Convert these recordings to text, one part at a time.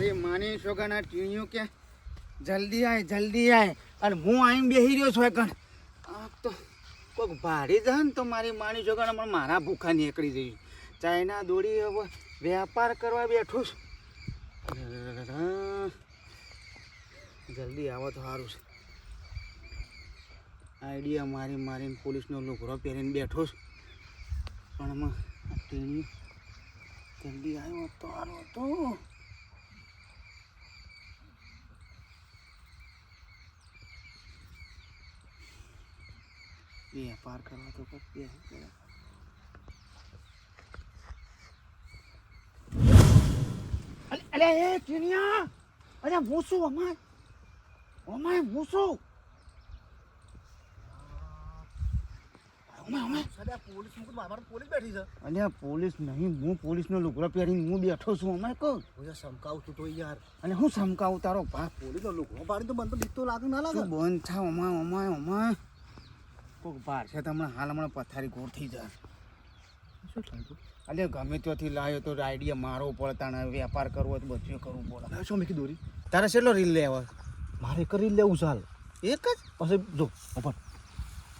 મારી માની છોકરાના ટીણીઓ કે જલ્દી આય જલ્દી આય. અને હું આવીને બેસી રહ્યો છું એકણ. તો કોઈક ભાડી જાય ને તો મારી માની છોકરાને પણ મારા ભૂખા નીકળી જઈ. ચાઇના દોડી હવે વેપાર કરવા બેઠું છું. જલ્દી આવો તો સારું છે. આઈડિયા મારી મારીને પોલીસનો લુગડો પહેરીને બેઠો છું. પણ એમાં ટીણી જલ્દી આવ્યો તો સારું હતું વેપાર કરવા તો અલે અલે એ ટીણિયા અરે હું શું અમાર અમાર હું શું અમાર પોલીસ નહીં હું પોલીસનો લુગડો પહેરીને હું બેઠો છું અમારે કહું હું સમકાવું છું તો યાર અને હું સમકાવું તારો ભાગ પોલીસનો લુગડો પાડી તો મને તો બીક તો લાગે ના લાગે બંધ થા અમાય અમાય અમાય કોક બહાર છે. તમને હાલ હમણાં પથારી ગોળ થઈ જાય. શું થયું અલે ગમે ત્યાંથી લાવ્યો તો આઈડિયા મારો પડતા વેપાર કરવો હોય તો બધું કરવું પડે. શું મીખી દોરી? તારે કેટલો રીલ લેવા મારે કરી લેવું ચાલ એક જ? પછી જો પણ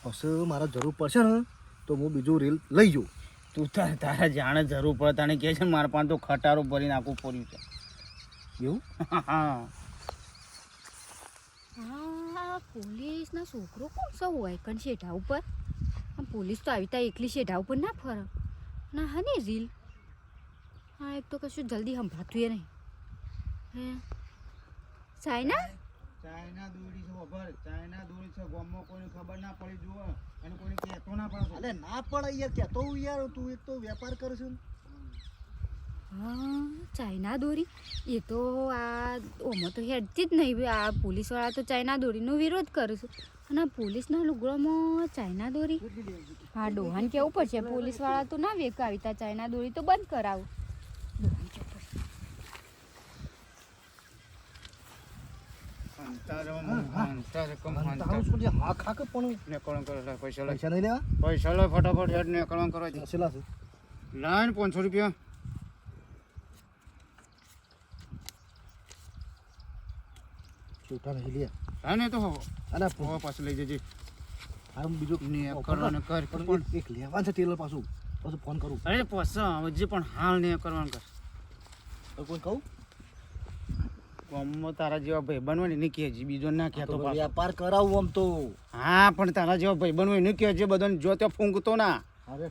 પછી મારે જરૂર પડશે ને તો હું બીજું રીલ લઈ જઉં. તું તારે તારે જાણે જરૂર પડે. તાણે કહે છે ને મારા પાસે તો ખટારો ભરી નાખવું પડ્યું છે. એવું? હા. આ પોલીસના છોકરો કોણ સૌ હોય? કણ શેઠા ઉપર? આમ પોલીસ તો આવી તા એકલી શેઠા ઉપર ના ફરે. ના હા ને રીલ? હા એક તો કશું જલ્દી સંભળાતું એ નહીં. હે? સાયના ચાઇના દોરી છે ખબર ચાઇના દોરી છે ગામમાં કોઈને ખબર ના પડી જુઓ અને કોઈને કહેતો ના પાછો અરે ના પડે યાર કહેતો હું યાર તું એક તો વેપાર કરશું છે હા ચાઇના દોરી. એ તો આ ઓમાં તો હેડતી જ નહીં. આ પોલીસવાળા તો ચાઇના દોરીનો વિરોધ કરે છે. અને પોલીસના લુગડામાં ચાઇના દોરી? હા ડોહાન કેવું પડશે? પોલીસવાળા તો ના વેક આવી તા ચાઇના દોરી તો બંધ કરાવો. પૈસા લઈ. ફટાફટ લાઈન પાંચસો કમ તારું અંતર શું યાર હા ખા કે પણ નીકળવાનું કરો લે પૈસા લે પૈસા નહીં લેવા પૈસા લે ફટાફટ હેડ નીકળવાનું કરો છે છેલ્લા છે લાઈન પાંચસો રૂપિયા છૂટા નહીં લે હા. ને તો હો અરે હવે પાછું લઈ જજે. આ બીજું નીકળવાનું કર પણ એક- લેવા છે ટેલર પાછું. પાછું ફોન કરું. અરે પાછા જે પણ હાલ નીકળવાનું કર. તો કોઈ કહું? ગામમાં તારા જેવા ભાઈ બનવાની નહીં કહેજે બીજો ના કહેતો વેપાર કરાવું આમ તો. હા પણ તારા જેવા ભાઈ બનવાની નહીં કહેજે બધાને જો ત્યાં ફૂંકતો ના. અરે.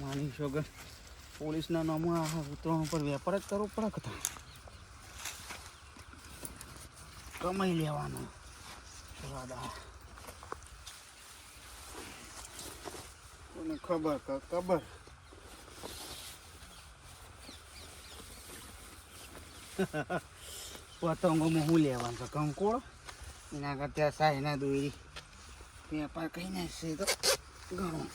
માની છોકર. પોલીસના નામમાં ઉત્તરાયણ પર વેપાર જ કરવો પડે કમાઈ લેવાનો. દાદા કોને ખબર ખબર? પતંગોમાં હું લેવાનું છે? કંકોળો? એના કરતા સાયના દોરી. વેપાર કહીને છે તો ઘણું.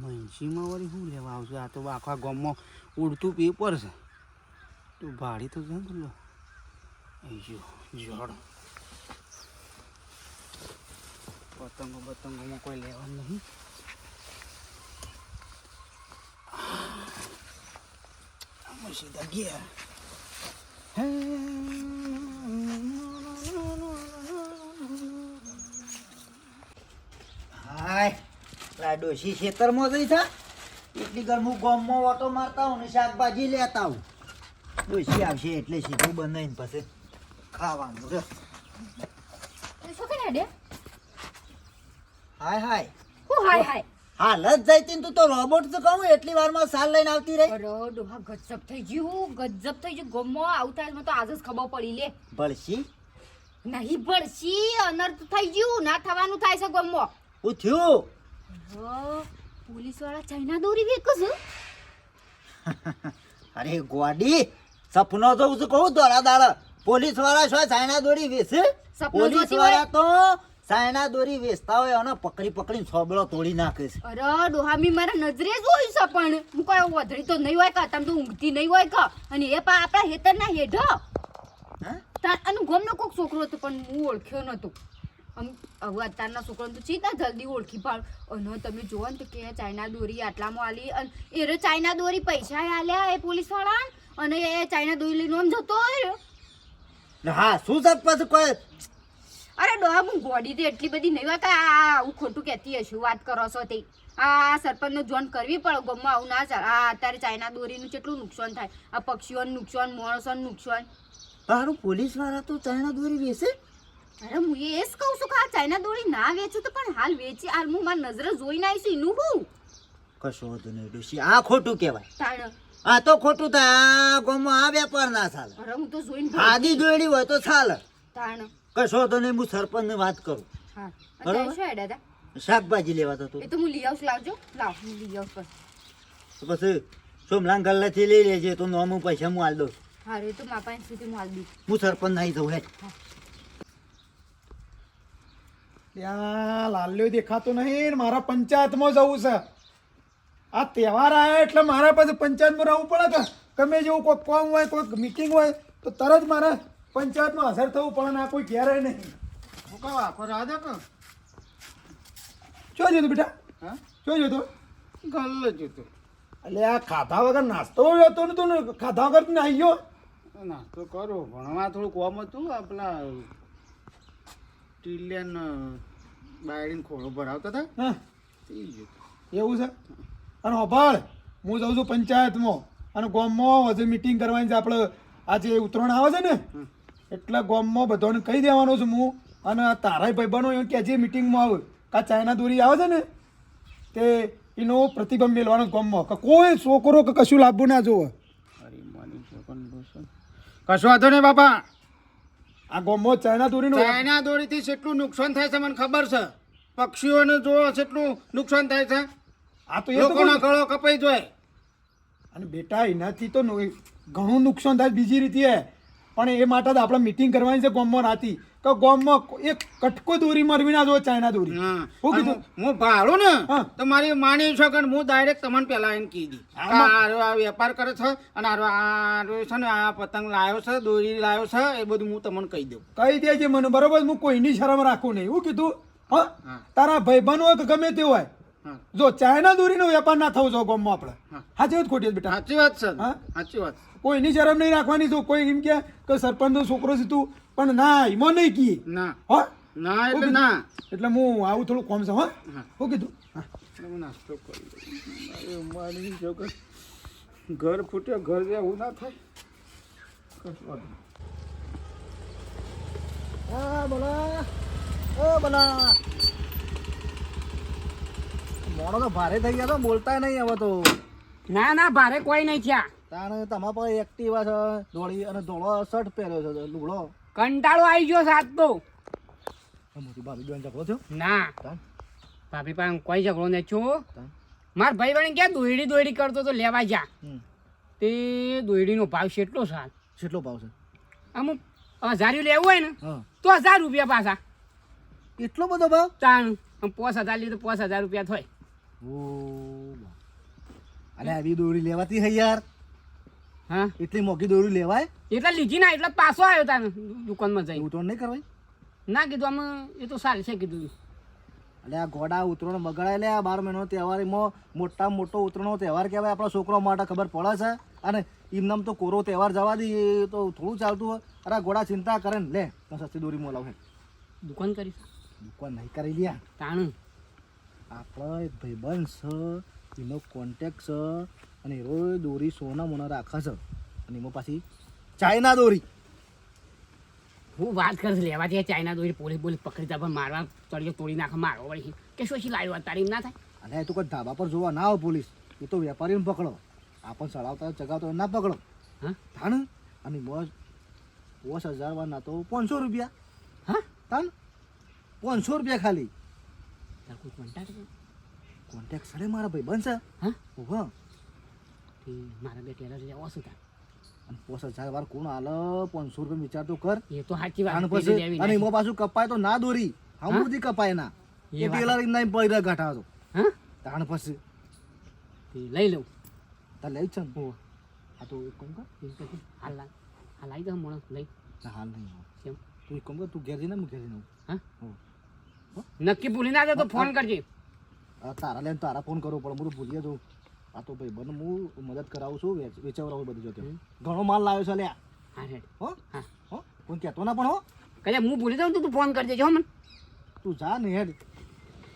મહીસીમાં વળી શું લેવા આવશે? આ તો આખા ગામમાં ઉડતું પેપર છે તું ભાડી તો જાય લો જો જડ પતંગો બતંગોમાં કોઈ લેવાનું નહીં. સીધા ગયા હે. હાય. પેલા ડોશી ખેતરમાં જઈ થા. એટલી ઘર હું ગામમાં ઓટો મારતા હું ને શાકભાજી લેતા હું ડોશી આવશે એટલે સીધું બનાવીને પછી ખાવાનું રે હાય હાય. હું હાય હાય. હાલ જ જઈતી તું તો રોબોટ તો કહું એટલી વારમાં સાલ લઈને આવતી રહી. અરે ડોહા ગજબ થઈ ગયું ગજબ થઈ ગયું. ગમો આવતા મને તો આજ જ ખબર પડી લે. ભળશી? નહીં ભળશી અનર્થ થઈ ગયું. ના થવાનું થાય છે ગમો હું થયું? પોલીસવાળા ચાઇના દોરી વેક છે? અરે ગોડી સપનો જોઉં છું કહું દોડા દાડા. પોલીસવાળા શું ચાઇના દોરી વેચે? પોલીસવાળા તો ચાઇના દોરી વેચતા હોય અને પકડી પકડીને છોબળો તોડી નાખે છે. અરે ડોહામી મારા નજરે જોયું છે પણ. હું કોઈ વધડી તો નહીં હોય કા? તમે તો ઊંઘતી નહીં હોય કા? અને એ પા આપણા હેતરના હેઢો. હા? તા- અને ગમનો કોક છોકરો હતો પણ હું ઓળખ્યો નતો આમ હવે અત્યારના છોકરાને તો ચીતા જલ્દી ઓળખી પાડ. અને તમે જોવો ને તો કે ચાઇના દોરી આટલામાં આલી અને એ ચાઇના દોરી પૈસા આલ્યા એ પોલીસવાળા અને એ ચાઇના દોરી લઈને આમ જતો રહ્યો. હા શું સાહેબ પાસે કોઈ અરે ડોહા હું ગોડી તો એટલી બધી નહીં વાત આ હું ખોટું કહેતી હશું વાત કરો છો તે? આ સરપંચનો જોન કરવી પડે ગમમાં આવું ના ચાલે. આ અત્યારે ચાઇના દોરીનું કેટલું નુકસાન થાય? આ પક્ષીઓનું નુકસાન માણસોનું નુકસાન. તારું પોલીસવાળા તો ચાઇના દોરી વેચે? અરે હું એ જ કહું છું કે આ ચાઇના દોરી ના વેચું તો પણ હાલ વેચી હાલ હું મારી નજરે જોઈને આવીશું એનું હું. કશો વાંધો નહીં ડોશી. આ ખોટું કહેવાય. તાણ. આ તો ખોટું થાય. આ ગામમાં આ વેપાર ના ચાલે. અરે હું તો જોઈને આદી દોડી હોય તો ચાલે. તાણ. કશો તો નહીં હું સરપંચને વાત કરું. હા. બરોબર. શું શાકભાજી લેવા તો એ તો હું લઈ આવશું લાવજો. લાવ હું લઈ આવું તો પછી સોમલાન ગલ્લાથી લઈ લેજે તો નોમું પૈસા હું આલ દઉં. હા રે તો માપા સુધી હું હાલ દઉં હું સરપંચ નહીં જઉં હેઠ ત્યાં લાલ્યો દેખાતો નહીં મારા પંચાયતમાં જવું છે. આ તહેવાર આવ્યા એટલે મારા પાસે પંચાયતમાં રહેવું પડે કે ગમે જેવું કોઈ કોમ હોય કોઈ મિટિંગ હોય તો તરત મારે પંચાયતમાં હાજર થવું પડે ને આ કોઈ ક્યારેય નહીં. હું કહું આખો રાધા કે? શું જોતું બેટા? હા? શું જોતું ગલ્લો જોતું એટલે આ ખાધા વગર નાસ્તો હતો ને તું ખાધા વગર ને ગયો નાસ્તો કરો ભણવા થોડું કોમ હતું આ પેલા ટીલિયન બાયડીને ખોળો ભરાવતા હતા. હા. એવું છે? અને હોભાળ હું જાઉં છું પંચાયતમાં. અને ગોમમાં હજુ મિટિંગ કરવાની છે આપણે. આજે ઉત્તરાયણ આવે છે ને. એટલે ગોમમાં બધાને કહી દેવાનો છું હું. અને તારા ભાઈબંધો એમ કે હજી મિટિંગમાં આવે. કા ચાઇના દોરી આવે છે ને તે એનો પ્રતિબંધ મેળવાનો ગોમમાં. કે કોઈ છોકરો કે કશું લાભવું ના જોવે. અરે મની છોકન વાંધો નહીં બાપા. આ ગોમો ચાઇના દોરીનો ચાઇના દોરીથી કેટલું નુકસાન થાય છે મને ખબર છે. પક્ષીઓને જો કેટલું નુકસાન થાય છે. આ તો લોકોના ગળો કપાઈ જાય. અને બેટા એનાથી તો ઘણું નુકસાન થાય બીજી રીતે. પણ એ માટે તો આપણે મિટિંગ કરવાની છે ગોમમાં રાતી. તો ગોમમાં એક કટકો દોરી મરવી ના જો ચાઇના દોરી. હું. કીધું? હું ભાડું ને તો મારી માની છો કે હું ડાયરેક્ટ તમને પહેલા એને કીધી આરો આ વેપાર કરે છે અને આરો આરો છે ને આ પતંગ લાવ્યો છે દોરી લાવ્યો છે એ બધું હું તમને કહી દઉં. કહી દેજે મને બરોબર? હું કોઈની શરમ રાખું નહીં. હું કીધું હા. તારા ભાઈબંધ હોય કે ગમે તે હોય જો ચાઇના દોરીનો વેપાર ના થવો જો ગોમમાં આપણે. સાચી વાત ખોટી બેટા? સાચી વાત છે? સાચી વાત કોઈની શરમ નહીં રાખવાની જો કોઈ એમ કે કે સરપંચનો છોકરો છે તું. પણ ના એમાં નહીં કી ના. હો? ના એટલે ના. એટલે હું આવું થોડું કોમ છે હો? હા. હું કીધું હા. હું નાસ્તો કરી ઘર ફૂટ્યો ઘર જેવું ના થાય વાંધો બોલા ઓ બોલા. મોડો તો ભારે થઈ ગયા તો બોલતા નહીં હવે તો. ના ના ભારે કોઈ નહીં થયા. તાણે તમારા પાસે એક્ટિવા છે ધોળી અને ધોળો શર્ટ પહેર્યો છે લુગડો. કંટાળો આવી ગયો સાત તો. મોટી ભાભી બેન ઝઘડો થયો? ના? ભાભી પાસે કોઈ ઝઘડો નહીં છું? માર ભાઈ બહેન ક્યાં દોયડી દોયડી કરતો તો લેવા જા. તે દોયડીનો ભાવ કેટલો સાત કેટલો ભાવ છે? અમુક હજાર્યું લેવું હોય ને તો હજાર રૂપિયા પાછા. એટલો બધો ભાવ? આમ પાંચ હજાર લીધો પાંચ હજાર રૂપિયા થાય. અરે આવી દોરી લેવાતી હૈ યાર. હા? એટલી મોંઘી દોરી લેવાય? એટલે લીધી ના એટલે પાછો આવ્યો તાને દુકાનમાં જઈ ઉતરણ નહીં કરવાય? ના કીધું આમ એ તો સારી છે કીધું. એટલે આ ગોડા ઉતરાણ બગડાય લે આ બાર મહિનો તહેવાર એમાં મોટા મોટો ઉતરણો તહેવાર કહેવાય આપણા છોકરો માટે ખબર પડે છે? અને એમનામ તો કોરો તહેવાર જવા દે એ તો થોડું ચાલતું હોય. અરે આ ગોડા ચિંતા કરે ને લે તો સસ્તી દોરી મોલાવ હે. દુકાન કરી દુકાન નહીં કરી લ્યા. તાણું. આપણો ભાઈબંધ છે એનો કોન્ટેક્ટ છે અને રોજ દોરી સોના મોના રાખે છે. અને એમાં પાછી ચાઇના દોરી. હું વાત કરીશ લેવા દે ચાઇના દોરી પોલીસ બોલીસ પકડી પણ મારવા તળિયો તોડી નાખે મારવા વળી કે શું શી લાવ્યો તારી ના થાય? અને એ તો કોઈ ધાબા પર જોવા ના આવે પોલીસ. એ તો વેપારીને પકડો. આપણ ચડાવતા ચગાવતો ના પકડો. હા? થાણ અને બોસ દસ હજાર વાર ના તો પાંચસો રૂપિયા. હા? તાન પાંચસો રૂપિયા ખાલી. તાર કોઈ કોન્ટેક્ટ કોન્ટેક્ટ સરે મારા ભાઈ બનશે હા? ઊભા. મારા બે ટેલર લેવો શું થાય અને પોસ હજાર વાર કોણ હાલ પાંચસો રૂપિયા વિચાર તો કર એ તો સાચી વાત પછી અને. એમાં પાછું કપાય તો ના દોરી હમુદી કપાય ના એ રીતના એમ પૈડા ગાંઠા હતો હા તાણ પછી તે લઈ લઉં તાર લઈ છે ને હા તો એક કામ કર તો? હાલ લાવ હાલ આવી જાવ માણસ લઈ ના હાલ નહીં. કેમ તું એક કામ કર તું ઘેર જઈને હું ઘેર જઈને હા નક્કી ભૂલી ના જાય તો ફોન કરજે તારા લઈને તારા ફોન કરવો પડે હું તો ભૂલી જઉં આ તો ભાઈ બને હું મદદ કરાવું છું વેચ- બધું બધી જગ્યાએ ઘણો માલ લાવ્યો છે લ્યા. હા રેડ. હો? હા. હો? કોઈ કહેતો ના પણ હો? કદાચ હું ભૂલી જાઉં તો તું ફોન કરજે જો મને. તું જા ને હેડ.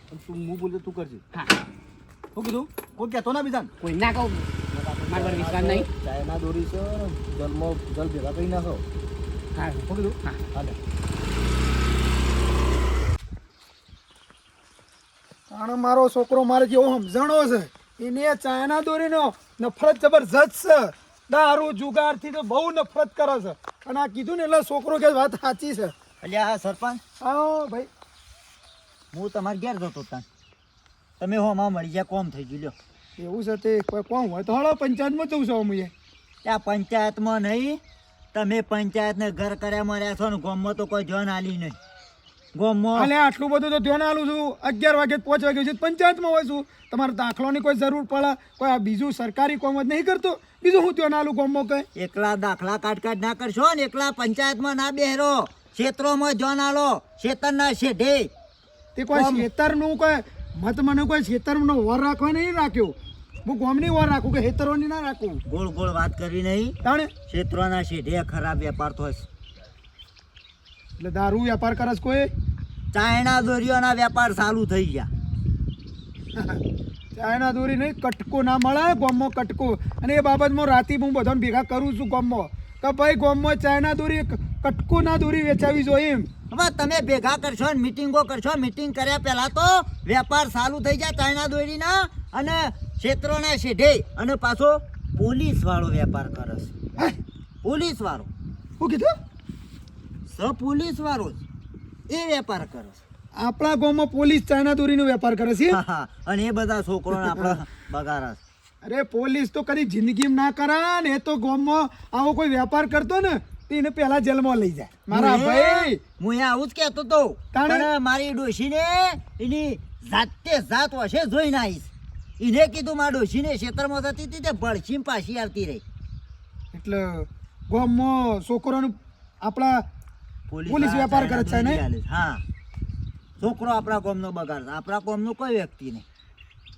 તું હું બોલું તું કરજે. હા. શું કીધું? કોઈ કહેતો ના બીજા કોઈ ના કહું. મારા પર વિશ્વાસ નહીં. ચાયના દોરી છે ને જલ ભેગા કરી નાખો. હા. શું કીધું? હા. હાલે કારણ મારો છોકરો મારે જેવો સમજણો છે? એને ચાયના દોરીનો નફરત જબરજસ્ત છે. દારૂ જુગારથી તો બહુ નફરત કરે છે. અને આ કીધું ને એટલે છોકરો કે વાત સાચી છે. એટલે આ સરપંચ? હા ભાઈ. હું તમારે ઘેર જતો તા. તમે હો માં મળી જાય કોમ થઈ ગયું લ્યો. એવું છે તે કોઈ કોમ હોય તો હળો પંચાયતમાં જવું છે અમે. ત્યાં પંચાયતમાં નહીં તમે પંચાયતને ઘર કર્યા મર્યા છો ને ગામમાં તો કોઈ જોન આલી નહીં. ગામમાં હાલે આટલું બધું તો ધ્યાન આલું છું. અગિયાર વાગે પાંચ વાગે સુધી પંચાયતમાં હોય છું. તમારે દાખલાની કોઈ જરૂર પડે કોઈ આ બીજું સરકારી કોમ જ નહીં કરતો. બીજું હું ધ્યાન આલું ગામમાં કઈ? એકલા દાખલા કાઢ કાઢ ના કરશો ને એકલા પંચાયતમાં ના બેહરો. ક્ષેત્રોમાં ધ્યાન આલો ક્ષેત્રના શેઢે. તે કોઈ. ખેતરનું કોઈ મત મને કોઈ ખેતરનો વર રાખવા નહીં રાખ્યો. હું ગોમની વર રાખું કે ખેતરોની ના રાખું? ગોળ ગોળ વાત કરી નહીં. તાણે? ક્ષેત્રોના શેઢે ખરાબ વેપાર થશે એટલે દારૂ વેપાર કરે છે કોઈ? ચાઇના દોરીઓના વેપાર ચાલુ થઈ ગયા. ચાઇના દોરી નહીં કટકો ના મળે ગામમાં કટકો. અને એ બાબતમાં રાતી હું બધાને ભેગા કરું છું ગામમાં. કે ભાઈ ગામમાં ચાયના દોરી કટકો ના દોરી વેચાવી જોઈએ એમ. હવે તમે ભેગા કરશો ને મિટિંગો કરશો મિટિંગ કર્યા પહેલા તો વેપાર ચાલુ થઈ જાય ચાઇના દોરીના અને ક્ષેત્રોના શેઢે અને પાછો પોલીસ વાળો વેપાર કરે છે. પોલીસ વાળો શું કીધું? સ પોલીસ વાળો એ વેપાર કરે છે. આપણા ગામમાં પોલીસ ચાયના દોરીનો વેપાર કરે છે. અને એ બધા છોકરોને આપણા બગારા છે. અરે પોલીસ તો કદી જિંદગીમાં ના કરા ને એ તો ગામમાં આવો કોઈ વેપાર કરતો ને તો એને પહેલા જેલમાં લઈ જાય. મારા ભાઈ! હું એ આવું જ કહેતો તો? પણ મારી ડોશીને એની જાતે જાત વશે જોઈને આવીશ. એને કીધું મારા ડોશીને ક્ષેત્રમાં જતી હતી તે ભડશીમ પાછી આવતી રહી. એટલે ગામમાં છોકરોનું આપણા પોલીસ વેપાર કરે છે ને? હા. છોકરો આપણા કોમનો બગાડ આપણા કોમનો કોઈ વ્યક્તિ નહીં.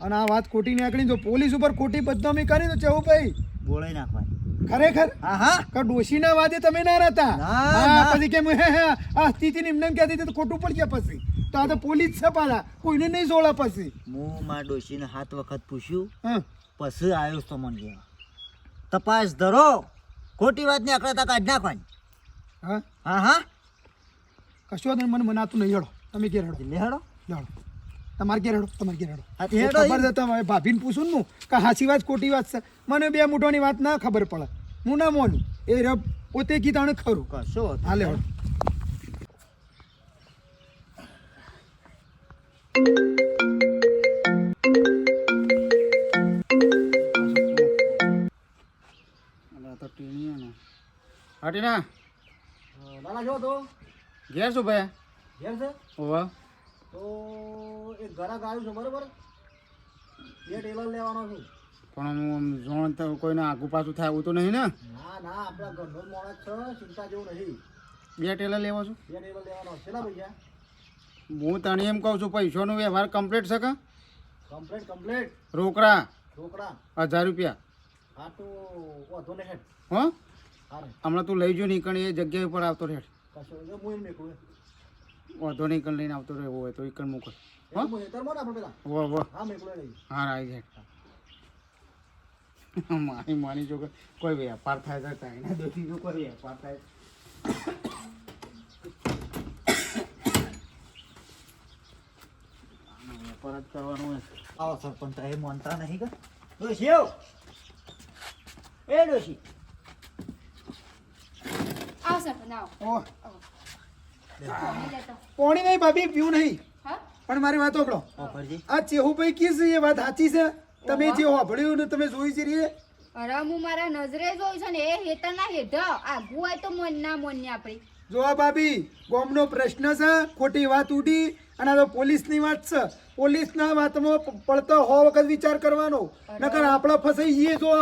અને આ વાત ખોટી નીકળી જો પોલીસ ઉપર ખોટી બદનામી કરી તો ચેવું ભાઈ? બોલાઈ નાખવાની. ખરેખર? હા હા. કે ડોશીના વાદે તમે ના રહેતા? હા, પછી કેમ? હે હે આ સ્થિતિ નિમ્ન કહેતી તો ખોટું પડી ગયા પછી. તો આ તો પોલીસ છે પાલા. કોઈને નહીં જોડા પછી. હું મારા ડોશીને સાત વખત પૂછ્યું. પછી આવ્યો તો મને કહેવા. તપાસ ધરો. ખોટી વાત ને અકળાતા કાઢ નાખવાની. હા? હા હા. કશો વાંધો નહીં, મને મનાતું નહીં. હેડો તમે ઘેર હેડો. લે હેડો. હેડો. તમારે ઘેર હેડો તમારે ઘેર હેડો. હા, એ હેડો ખબર છે તમે ભાભીને પૂછું ને હું કે સાચી વાત ખોટી વાત છે. મને બે મૂઠોની વાત ના ખબર પડે. હું ના મોનું. એ રબ પોતે કીધાણે ખરું. કશો વાંધો હાલે હેડો અલા, તો ટીણીઓ ને હટીના લાલા જો તો. ઘેર શું ભાઈ? ઘેર છે? ઓવા તો એક ઘરાક આવ્યું છે બરોબર? એ ટેલર લેવાનો છું. પણ હું જોણ તો કોઈને આગુ પાછું થાય એવું તો નહીં ને? ના ના આપણા ઘરનો જ માણસ છે ચિંતા જેવું નહીં બે ટેલર લેવો છું? બે ટેલર લેવાનો છે. ને પૈસા? હું તને એમ કહું છું પૈસાનો વ્યવહાર કમ્પ્લીટ છે કે? કમ્પ્લીટ કમ્પ્લીટ રોકડા. રોકડા. હજાર રૂપિયા. હા તો વાંધો ને હેઠ હો? હમણાં તું લઈ જો નીકળ એ જગ્યા ઉપર આવતો રહે કશો એ હું એમ નીકળું વાંધો નીકળ લઈને આવતો રહેવો હોય તો ઈકણ મૂકો. એ હું? નહીં જાય. મારી માની જો કોઈ વેપાર થાય તો ચાઇના દોરીનો કોઈ વેપાર થાય. વેપાર જ કરવાનો હોય. આવો સરપંચ એ માનતા નહીં કે? એ ડોશી. આવો સરપંચ આવો. પાણી નહીં ભાભી પીવું નહીં. પણ મારી વાત ઓકળો આ ચેહુભાઈ કી છે એ વાત સાચી છે. તમે જે હોભળ્યું ને તમે જોઈ છે રે અરે હું મારા નજરે જોઉં છે ને એ હેતરના હેઠ આગુ હોય તો મન ના મન ને આપણી. જો આ ભાભી ગોમનો પ્રશ્ન છે ખોટી વાત ઉડી અને આ તો પોલીસની વાત છે. પોલીસના વાતમાં પડતો હો વખત વિચાર કરવાનો. નકર આપણે ફસાઈ જઈએ જો.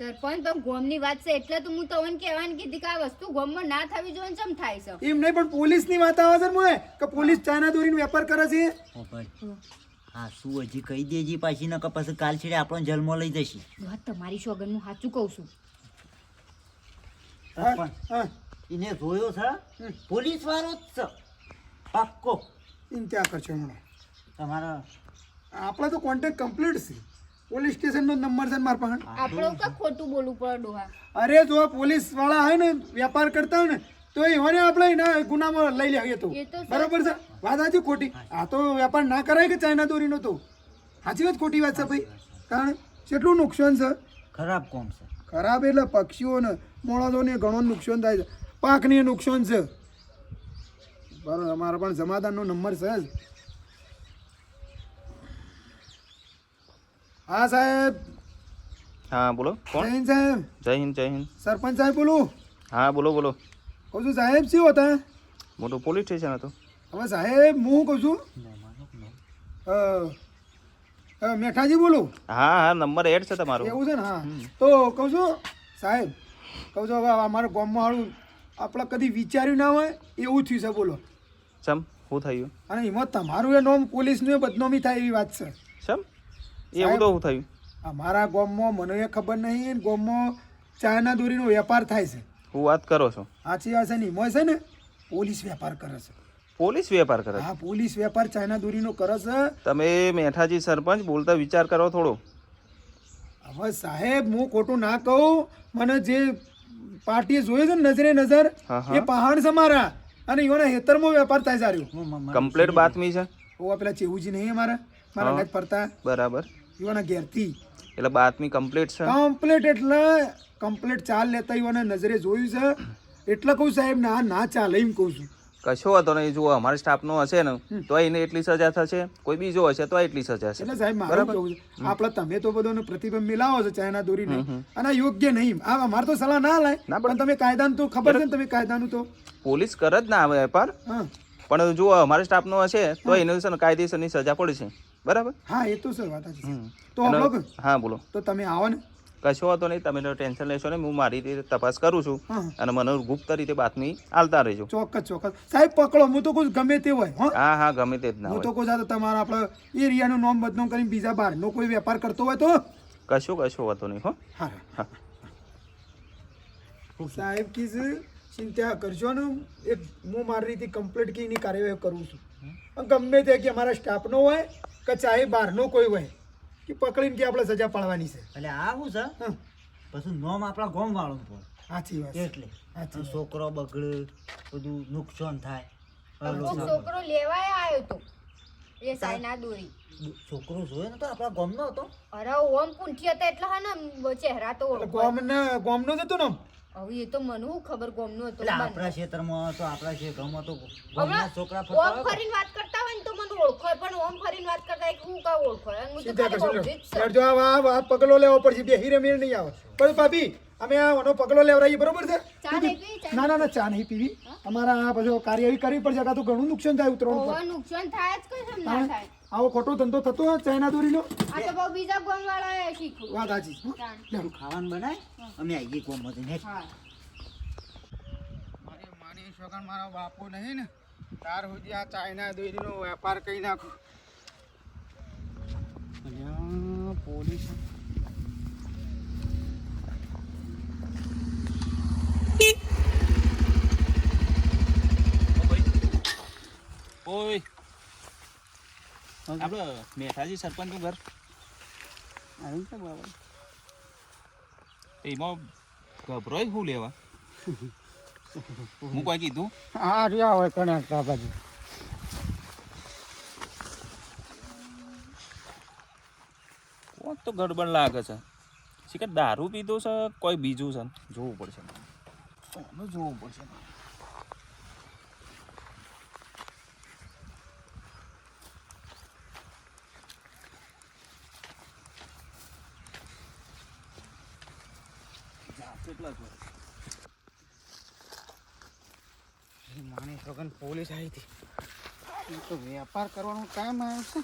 સરપંચ તો ગોમની વાત છે એટલે તો હું તમને કહેવાની કીધી કે આ વસ્તુ ગોમમાં ના થવી જોઈએ ને ચમ થાય છે? એમ નહીં પણ પોલીસની વાત આવે છે ને મોએ કે પોલીસ ચાઇના દોરીનો વેપાર કરે છે? ઓ ભાઈ. હા. શું હજી કહી દેજી પાછી નકર પછી કાલ છેડે આપણો જલમો લઈ જશે. ડોહા તમારી સોગન હું સાચું કહું છું. હા, પણ હા. એને જોયો છે? પોલીસ વાળો જ છે. પાક્કો. ઇન ત્યાં કરશો હમણાં. તમારા આપણે તો કોન્ટેક્ટ કમ્પ્લીટ છે. પોલીસ સ્ટેશનનો નંબર છે ને મારા પાસે આપણો તો ખોટું બોલવું પડે ડોહા. અરે જો પોલીસવાળા હોય ને વેપાર કરતા હોય ને તો એવાને આપણે ના ગુનામાં લઈ લેવીએ તો. એ બરોબર છે? વાત. સાચી ખોટી? આ તો વેપાર ના કરાય કે ચાઇના દોરીનો તો? સાચી વાત ખોટી વાત છે ભાઈ? કારણ કેટલું નુકસાન છે? ખરાબ કોમ છે. ખરાબ એટલે પક્ષીઓને માણસોને ઘણો નુકસાન થાય છે. પાકને નુકસાન છે. બરોબર અમારા પણ જમાદારનો નંબર છે જ. હા સાહેબ. હા બોલો. કોણ? હિન્દ સાહેબ. જય હિન્દ જય હિન્દ. સરપંચ સાહેબ બોલું. હા બોલો બોલો. કહું છું સાહેબ શું હતા? મોટું પોલીસ સ્ટેશન હતું. હવે સાહેબ હું કહું છું? મેઠાજી બોલું. હા હા નંબર એડ છે તમારો. એવું છે ને? હા. તો કહું છું સાહેબ કહું છું હવે અમારા ગામમાં હાળું આપણે કદી વિચાર્યું ના હોય એવું થયું છે બોલો. ચમ શું થયું? અને એમાં તમારું એ નોમ પોલીસનું એ બદનામી થાય એવી વાત છે. ચમ? એવું તો શું થયું. અમારા ગામમાં મને એ ખબર નહીં ગામમાં ચાયના દોરીનો વેપાર થાય છે. હું વાત કરો છો. સાચી વાત છે ને એમાં છે ને પોલીસ વેપાર કરે છે. પોલીસ વેપાર કરે હા પોલીસ વેપાર ચાઇના દોરીનો કરે છે. તમે મેઠાજી સરપંચ બોલતા વિચાર કરો થોડો. હવે સાહેબ હું ખોટું ના કહું મને જે પાર્ટીએ જોયું છે ને નજરે નજર. એ પહાડ છે મારા. અને એવાના હેતરમાં વેપાર થાય સારું કમ્પ્લેટ બાતમી છે? ઓ પેલા ચેવુજી નહીં મારા મારા નથી ફરતા. બરાબર. એવાના ઘેરથી એટલે બાતમી કમ્પ્લીટ છે? કમ્પ્લીટ એટલે કમ્પ્લીટ ચાલ લેતા એવાના નજરે જોયું છે. એટલે કહું સાહેબ ના ના ચાલે એમ કહું છું. કશો હતો નહીં જુઓ અમારા સ્ટાફનો હશે ને તો એને એટલી સજા થશે કોઈ બીજો હશે તો એટલી સજા છે એટલે સાહેબ મારું કહું કેવું છે? આપણે તમે તો બધોનો પ્રતિબંધ મિલાવો છો ચાઇના દોરીને. અને યોગ્ય નહીં. આ અમારે તો સલાહ ના લાય. પણ તમે કાયદાનું તો ખબર છે ને તમે કાયદાનું તો? પોલીસ કરે જ ના આવે વેપાર. પણ જુઓ અમારા સ્ટાફનો હશે તો એને કાયદેસરની સજા પડશે. બરાબર? હા એ તો સર વાત છે. તો હા બોલો. તો તમે આવો ને. કશો વાતો નહીં તમે તો ટેન્શન લેશો ને હું મારી રીતે તપાસ કરું છું અને મને ગુપ્ત રીતે બાતમી આલતા રહેજો. ચોક્કસ ચોક્કસ. સાહેબ પકડો હું તો કહું ગમે તે હોય હા. હા હા ગમે તે જ ના હું તો કોઈ તો તમારા આપણે એરિયાનું નામ બદનામ કરીને બીજા બહારનો કોઈ વેપાર કરતો હોય તો? કશો કશો વાતો નહીં હો. હા. સાહેબ કીઝ ચિંતા કરજો ને. એક હું મારી રીતે કમ્પ્લીટ કીની કાર્યવાહી કરું છું. ગમે તે કે અમારા સ્ટાફનો હોય કે ચાહે બહારનો કોઈ હોય કે પકડીને કે આપણે સજા પાડવાની છે. એટલે આ શું છે? પછી નોમ આપણા ગોમ વાળું પડે સાચી વાત એટલે. છોકરો બગડે બધું નુકસાન થાય. છોકરો લેવાય આવ્યો તો. એ સાયના દોરી. છોકરો જોયો ને તો આપણા ગોમનો હતો? અરે ઓમ પૂંઠી હતા એટલે હા ને ચહેરા તો ગોમ. ગામના ગામનો જ હતો ને હવે એ તો મને હું ખબર ગોમનું હતું. આપણા ક્ષેત્રમાં તો આપણા ક્ષેત્રમાં તો ગામના છોકરા ફરતા ઓમ ફરીને વાત કરતા ને ઓળખોય પણ ઓમ ફરીને વાત કરતા કે હું કા ઓળખોય અને હું તો ખાલી કરશો બહુ જ છે. યાર જો આ આ- આ પગલો લેવો પડશે બેહી રમીને નહીં આવે. પણ ભાભી અમે આ ઓનો પગલો લેવડાવીએ બરોબર છે? ના ના ના ચા નહીં પીવી. અમારા આ પછી કાર્યવાહી કરવી પડશે કાં તો ઘણું નુકસાન થાય ઉતરવાનું પર નુકસાન થાય જ કોઈ કેમ ના થાય. આવો ખોટો ધંધો થતો હોય ચાઇના દોરીનો? આ તો બહુ બીજા ગોમ વાળા વાત હો. ખાવાનું બનાય અમે આવીએ ગામમાંથી ને હા. મારી માની છોકરા મારો બાપુ નહીં ને. તાર સુધી આ ચાઇના દોરીનો વેપાર કરી નાખો. પોલીસ. ઓય. આપણે મેઠાજી સરપંચનું ઘર. આવ્યું છે બાબા. એમાં ગભરાય શું લેવા? હું કોઈ કીધું? હા રહ્યા હોય કણાકતા બાજુ. કોક તો ગડબડ લાગે છે? શીખર દારૂ પીધો છે કોઈ બીજું છે? જોવું પડશે. કોનું જોવું પડશે? કેટલા માની છોકન પોલીસ આવી હતી. તો વેપાર કરવાનો ટાઈમ આવ્યો છે.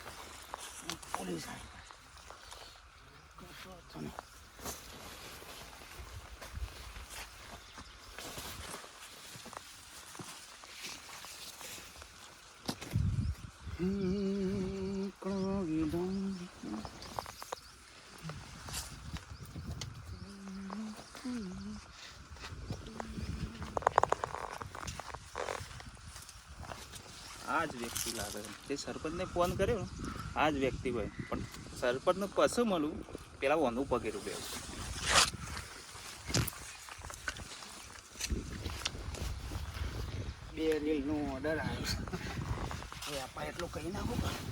પોલીસ આવી કશો વાંધો નહીં. હમ, કળો વિદમ. આ જ લાગે છે. સરપંચને ફોન કર્યો, આ જ વ્યક્તિ હોય. પણ સરપંચનું કશું મળું પેલા વનું પગેરું બે બે રીલનો ઓર્ડર આવ્યો. છે આપણે એટલું કહી નાખું પણ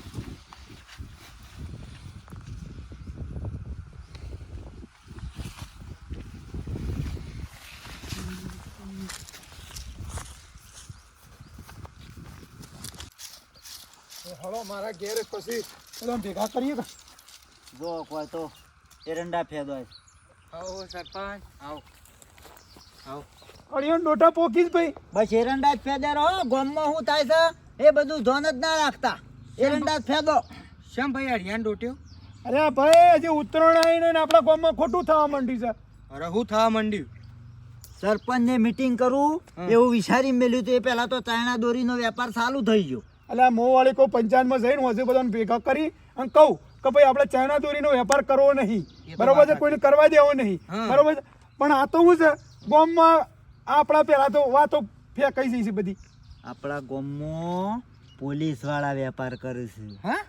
હળો મારા ઘેર પછી બધા ભેગા કરીએ કે જો કોઈ તો એરંડા ફેદોય આવો સરપંચ. આવો. આવો. અડિયો ડોટા પોકી જ ભાઈ. બસ એરંડા જ ફેદે રહો ગામમાં શું થાય છે? એ બધું ધોન જ ના રાખતા. એરંડા જ ફેદો. શેમ ભાઈ હરિયાણ ડોટ્યો અરે ભાઈ હજી ઉત્તરાયણ આવીને ને આપણા ગામમાં ખોટું થવા માંડ્યું છે. અરે હું થવા માંડ્યું? સરપંચને મીટિંગ કરું એવું વિચારી મેલ્યું તો એ પહેલા તો ચાયણા દોરીનો વેપાર ચાલુ થઈ ગયો. એટલે આ મોવાળી કોઈ પંચાયતમાં જઈને હજી બધાને ભેગા કરી અને કહું કે ભાઈ આપણે ચાઇના દોરીનો વેપાર કરવો નહીં. બરોબર છે? કોઈને કરવા દેવો નહીં. બરોબર છે? પણ આ તો શું છે ગોમમાં આપણા પહેલા તો વાતો ફેંકાઈ જઈ છે બધી. આપણા ગોમમાં પોલીસવાળા વેપાર કરે છે. હા?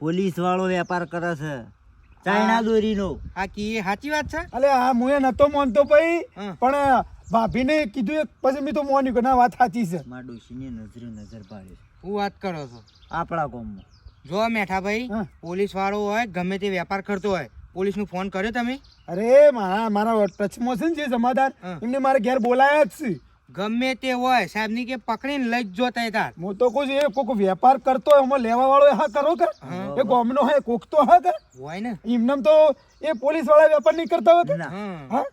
પોલીસ વાળો વેપાર કરે છે. ચાઇના દોરીનો આ કી સાચી વાત છે? અલે આ મુએ નતો માનતો ભાઈ. પણ ભાભીને કીધું પછી મેં તો મોન્યું કે ના વાત સાચી છે. મારા ડોશીને નજરે નજર પાડે છે. હું વાત કરો છો? આપણા ગામમાં. જો મેઠાભાઈ હા. પોલીસ વાળો હોય ગમે તે વેપાર કરતો હોય પોલીસનું ફોન કર્યો તમે? અરે મારા મારા ટચમાં છે ને જે જમાદાર એમને મારે ઘેર બોલાયા જ છે. ગમે તે હોય સાહેબની કે પકડીને લઈ જો જોતા તાર. હું તો કોઈ એ કોક વેપાર કરતો હોય એમાં લેવા વાળો હા કરો કે? એ ગામનો હોય કોક તો હા કે? હોય ને. એમને તો એ પોલીસવાળા વેપાર નહીં કરતા હોય ના. હા હા?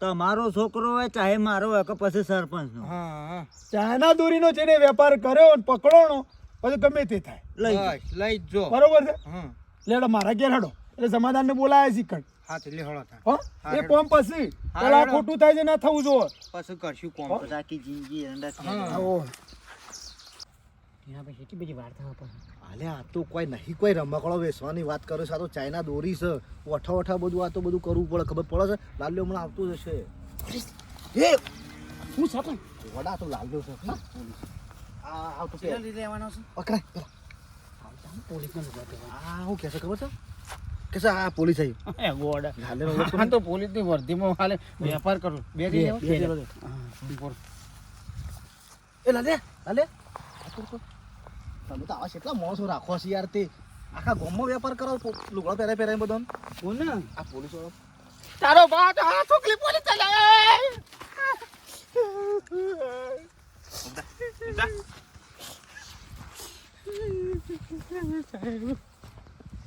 તમારો છોકરો હોય ચાહે મારો હોય કે પછી સરપંચનો. નો હા. ચાઇના છે ને વેપાર કર્યો ને પકડોનો પછી ગમે તે થાય. લઈ લઈ જો બરોબર છે? લેડો મારા ઘેર હડો. એટલે બોલાયા શીખણ હળો તાર હો? હા, એ કોમ પછી. પેલા ખોટું થાય છે ના થવું જોવે. પછી કરશું કોમ આખી જિંદગી એરંડા જ એટલી બધી હાલે આ તો કોઈ નહીં કોઈ રમકડો વેચવાની વાત કરે છે. આ તો ચાઇના દોરી છે. ઓઠા ઓઠા બધું આ તો બધું કરવું પડે ખબર પડે છે? લાલ્યો હમણાં આવતું જ હશે એ હું છે પણ? વડા તો લાલ્યો છે. હા, આ આવતું કે લીધે લેવાનો છે? પકડાય પેલા. પોલીસનો લુગડો પહેરવાનો. શું કહેશે ખબર છે? કે છે આ પોલીસ આવી ગોડ. હા તો પોલીસની વર્ધીમાં હાલે. વેપાર કરું. બે. હા. એ લાલે આ તમે તો આવા કેટલા માણસો રાખો છો યાર તે. આખા ગામમાં વેપાર કરો લુગડા પહેરાય પહેરાય બધો કોણ ને? આ પોલીસ વાળો તારો બા તો આ છોકરી પોલીસ ચલાવે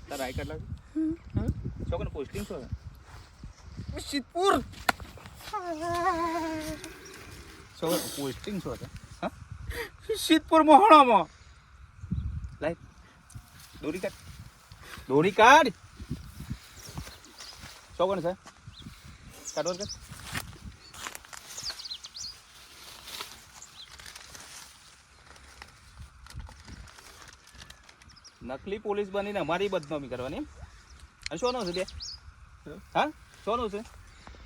તાર આઈ કાર્ડ લાગે? પોસ્ટિંગ છોકરા પોસ્ટિંગ શું હા? સિદ્ધપુર મોહણામાં. દોરી કાઢ. દોરી કાઢ. છોકરાને છે? કાઢો કાઢ. નકલી પોલીસ બનીને અમારી બદનામી કરવાની એમ. અને શોનો છે બે? હા? શોનો છે?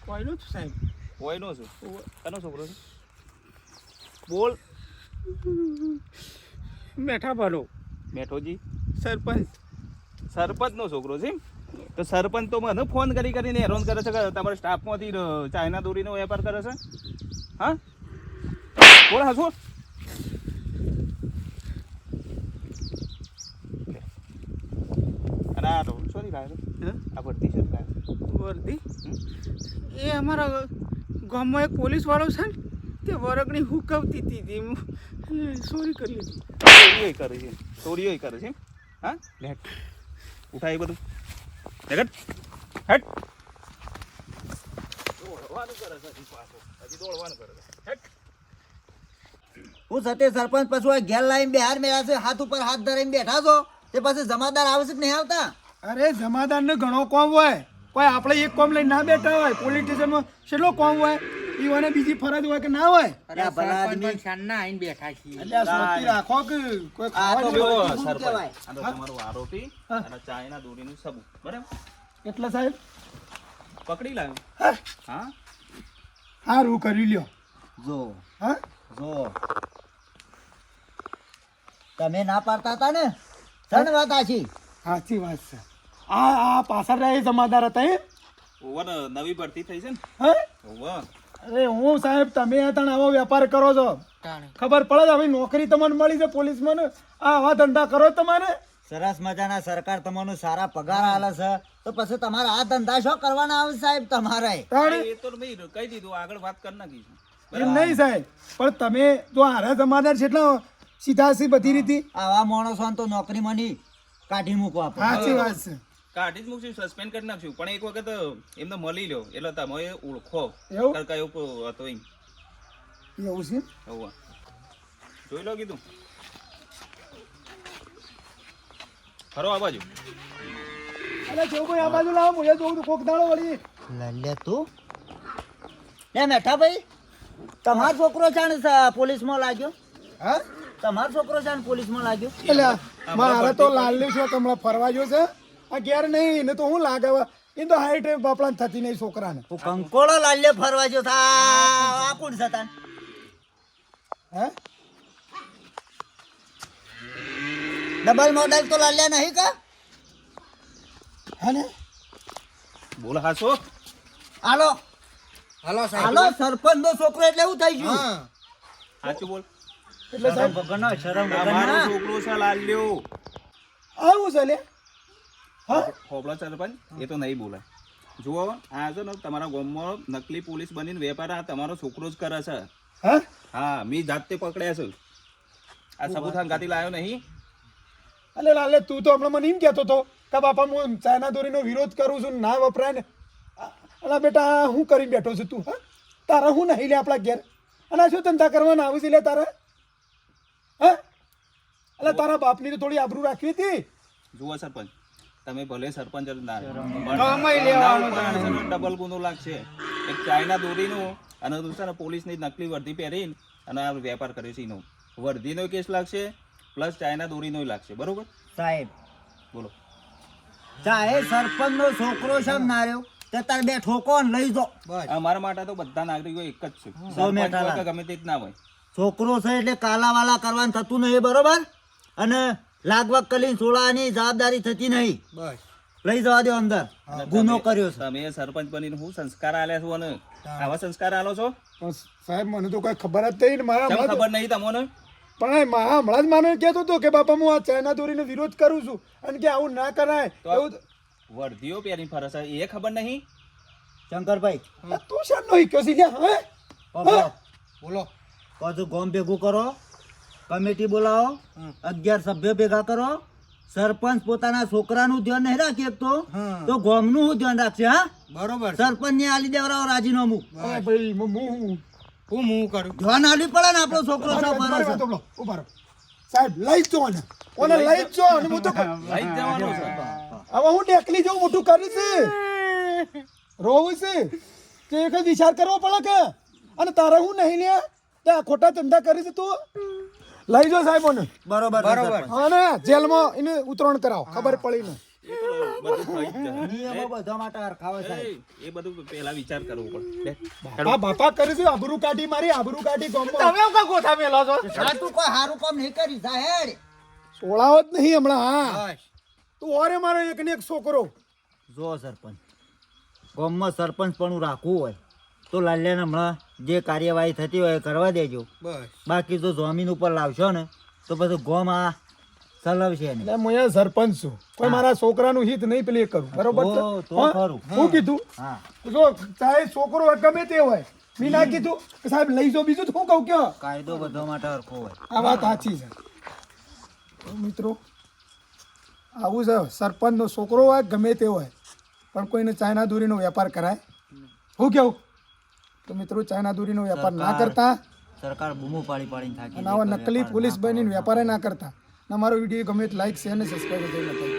કોઈનો જ સાહેબ. કોઈનો છે? કનો છોકરો છે? બોલ. મેઠા ભલો. મેઠોજી. સરપંચ. સરપંચનો છોકરો છે તો સરપંચ તો મને ફોન કરી કરીને હેરાન કરે છે કે તમારા સ્ટાફમાંથી ચાઇના દોરીનો વેપાર કરે છે? હા? બોલ હસુ લાવે છે. એ અમારા ગામમાં એક પોલીસ વાળો છે ને તે વરગણી હુકવતી હતી. સોરી કરી હતી ચોરીઓ કરે છે. ચોરીઓ કરે છે? હા? લેટ ઉઠાય એ બધું. હેટ હું સતે સરપંચ પાછું આ ઘેર લાવીને બિહાર મેળા છે હાથ ઉપર હાથ ધરીને બેઠા છો તે પછી જમાદાર આવે છે કે નહીં આવતા? અરે જમાદારને ઘણો કોમ હોય. કોઈ આપણે એક કોમ લઈને ના બેઠા હોય પોલીસ સ્ટેશનમાં કેટલો કોમ હોય? ઈવાને બીજી ફરજ હોય કે ના હોય? અરે ભલા આદમી. શાનના આઈને બેઠા છીએ. એટલે આ શાંતિ રાખો કે કોઈ આ તો ખાવા જો સરપંચ. કહેવાય? આ તો તમારો આરોપી અને ચાઇના દોરીનું સબુ બરાબર? એટલે સાહેબ? પકડી લાવ્યો. હા, હા? સારું કરી લ્યો. જો. હા? જો. તમે ના પાડતા હતા ને? સણ વાત આછી. સાચી વાત છે. આ આ પાછળ રહે જમાદાર હતા એ? ઓવર નવી ભરતી થઈ છે ને? હા? ઓવર અરે હું સાહેબ તમે ત્યાં આવો વેપાર કરો છો. ખબર પડે છે હવે નોકરી તમને મળી છે પોલીસમાં ને? આ આવા ધંધા કરો તમારે? સરસ મજાના સરકાર તમને સારા પગાર આલે છે. તો પછી તમારે આ ધંધા શું કરવાના આવે સાહેબ તમારે? એ તો મેં કહી દીધું આગળ વાત કરી નાખી એમ નહીં સાહેબ પણ તમે જો હારા જમાદાર છે એટલે સીધા સી બધી રીતે આવા માણસો તો નોકરી મની કાઢી મૂકવા સાચી વાત છે. કાઢી જ મૂકશું સસ્પેન્ડ કરી નાખશું. પણ એક વખત એમને મળી લો એટલે તમે ઓળખો? કરકા એવું હતો એમ. એવું છે? હોવા. જોઈ લો કીધું. ખરો આ બાજુ. અરે જેવું આ બાજુ લાવો મુજે જોઉં તો કોક દાડો વળી. લલ્લે તું. લે મેઠા ભાઈ તમારો છોકરો છે ને સ- પોલીસમાં લાગ્યો? હા? તમારો છોકરો છે ને પોલીસમાં લાગ્યો? એટલે મારે તો લાલની છો હમણાં ફરવા ગયો છે. આ ઘેર નહીં એને તો હું લાગાવા? એ તો હાઈટ બાપડા થતી નહીં છોકરાને. તું કંકોળો લાલ્યો ફરવા જો આ કોણ થતા હે? ડબલ મોડલ તો લાલ્યા નહીં કા? હે બોલ હાસો હાલો. હાલો સાહેબ. હાલો સરપંચ નો છોકરો એટલે એવું થઈ ગયું. હા. સાચું બોલ. એટલે સાહેબ. વગરનો, શરમ આ છોકરો છે લાલ્યો. આવું છે લે. હા? હોબળો સરપંચ એ તો નહીં બોલાય જુઓ આ છે ને તમારા ગામમાં નકલી પોલીસ બનીને વેપાર આ તમારો છોકરો જ કરે છે. હા? હા મી જાતે પકડ્યા છે. આ સબુથાન ગાતી લાયો નહીં. અલે લાલે તું તો હમણાં મને એમ કહેતો હતો કે બાપા હું ચાઇના દોરીનો વિરોધ કરું છું ના વપરાય ને. અલા બેટા હું કરી બેઠો છું તું હા? તારા હું નહીં લે આપણા ઘેર? અને શું ધંધા કરવાના? આવું છે લે તારા? હા? અલે તારા બાપની તો થોડી આબરૂ રાખવી હતી. જુઓ સરપંચ તમે ભલે સરપંચ જ ના ડબલ ગુનો લાગશે. એક ચાઇના દોરીનો અને દૂસરા પોલીસની નકલી વર્દી પહેરીને અને આ વેપાર કર્યો છે એનો. વર્દીનો કેસ લાગશે પ્લસ ચાઇના દોરીનો લાગશે. બરોબર? સાહેબ. બોલો. ચાહે સરપંચનો છોકરો છે ને નાર્યો તે તાર બે ઠોકો લઈ જો. અમારા માટે તો બધા નાગરિકો એક જ છે. સરપંચ ગમે તે જ ના હોય. છોકરો છે એટલે કાલાવાલા કરવાનું થતું નહીં બરોબર? અને લાગવગ કલીન સોળાની જવાબદારી થતી નહીં. બસ. લઈ જવા દો અંદર. ગુનો કર્યો છે. તમે સરપંચ બનીને હું સંસ્કાર આલ્યા છો અને આવા સંસ્કાર આલો છો? સાહેબ મને તો કઈ ખબર જ નહીં મારા ખબર નહીં તમને? પણ મા- હમણાં જ માને કહેતો હતો કે બાપા હું આ ચાઇના દોરીનો વિરોધ કરું છું અને કે આવું ના કરાય. એવું તો- વર્દીઓ ફરસ ફરે એ ખબર નહીં? શંકરભાઈ. તું શાનો હિક્યો છે હે. બોલો. પાછું ગોમ ભેગું કરો. કમિટી બોલાવો અગિયાર સભ્ય ભેગા કરો. સરપંચ પોતાના છોકરાનું ધ્યાન નહીં રાખી શકતો. તો ગોમનું હું ધ્યાન રાખશે હા? બરોબર. સરપંચ ને આલી દેવરાવો રાજીનામું હા હું- કરું. ધ્યાન આલી પડે ને આપણો છોકરો. સાહેબ લઈ જ ને ઓને લઈ જ અને હું તો લઈ જવાનું હવે હું ડેકલી જેવું મોટું કરી છે. રોવું છે. કે એક વિચાર કરવો પડે કે અને તારે હું નહીં લે તે ખોટા ધંધા કરી છે તું? લઈ જો સાહેબ ઓને. બરોબર બરોબર. સરપંચ. અને જેલમાં એને ઉતરણ કરાવો ખબર પડી ને. આબરૂ કાઢી મારી આબરૂ કાઢી તમે ગોથા મેલો છો? તું કોઈ સારું કામ નહીં કરી સાહેબ સોળાવો જ નહીં હમણાં હા. તું ઓરે મારો એક ને એક છોકરો. જો સરપંચ ગામમાં સરપંચ પણ રાખવું હોય. તો લાલ્યાને હમણાં જે કાર્યવાહી થતી હોય એ કરવા દેજો. બસ. બાકી તો જમીન ઉપર લાવશો ને તો પછી ગોમ આ ચલાવશે નહીં. એટલે હું અહીંયા સરપંચ છું. કોઈ મારા છોકરાનું હિત નહીં પ્લે કરું. બરોબર છે? તો હા? ખરું. હું કીધું? હા. જો ચાહે છોકરો હોય ગમે તે હોય. મેં ના કીધું કે સાહેબ લઈ જાઓ. બીજું તો હું કહું કે કાયદો બધા માટે હરખો હોય. આ વાત સાચી છે. તો મિત્રો આવું છે. સરપંચનો છોકરો હોય ગમે તે હોય. પણ કોઈને ચાઇના દોરીનો વેપાર કરાય. હું કેવું તો મિત્રો ચાઇના દોરીનો વેપાર ના કરતા સરકાર બૂમો પાડી પાડીને થાકી અને આવા નકલી પોલીસ બનીને વેપાર ના કરતા. અમારો વીડિયો ગમે લાઈક શેર અને સબસ્ક્રાઈબ કરી